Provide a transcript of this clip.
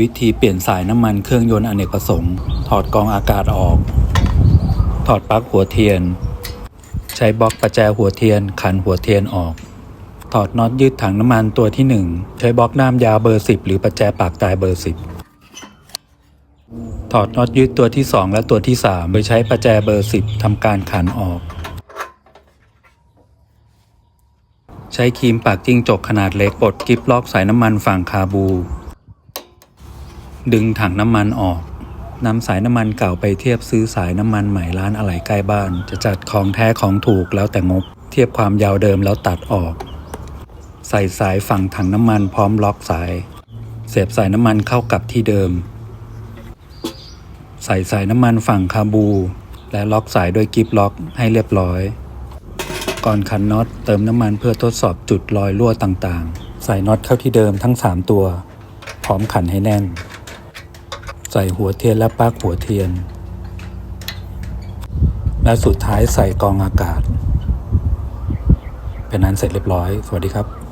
วิธีเปลี่ยนสายน้ำมันเครื่องยนต์อเนกประสงค์ ถอดกองอากาศออก ถอดปลั๊กหัวเทียน ใช้บล็อกประแจหัวเทียน ขันหัวเทียนออก ถอดน็อตยืดถังน้ำมันตัวที่ 1 ใช้บล็อกด้ามยาวเบอร์ 10 หรือประแจปากตายเบอร์ 10 ถอดน็อตยืดตัวที่ 2 และตัวที่3โดยใช้ประแจเบอร์ 10ทำการขันออก ใช้ครีมปากจิ้งจกขนาดเล็กปลดกิ๊บล็อกสายน้ำมันฝั่งคาบู ดึงถังน้ำมันออกนำสายน้ำมันเก่าไปเทียบซื้อสายน้ำมันใหม่ร้านอะไหล่ใกล้บ้าน จะจัดของแท้ของถูกแล้วแต่งบ เทียบความยาวเดิมแล้วตัดออก ใส่สายฝั่งถังน้ำมันพร้อมล็อกสาย เสียบสายน้ำมันเข้ากับที่เดิม ใส่สายน้ำมันฝั่งคาบู และล็อกสายด้วยกิฟล็อกให้เรียบร้อย ก่อนขันน็อตเติมน้ำมันเพื่อทดสอบจุดรอยรั่วต่างๆ ใส่น็อตเข้าที่เดิมทั้ง 3 ตัว พร้อมขันให้แน่น ใส่หัวเทียนและปลั๊กหัวเทียน และสุดท้ายใส่กองอากาศ เป็นนั้นเสร็จเรียบร้อย สวัสดีครับ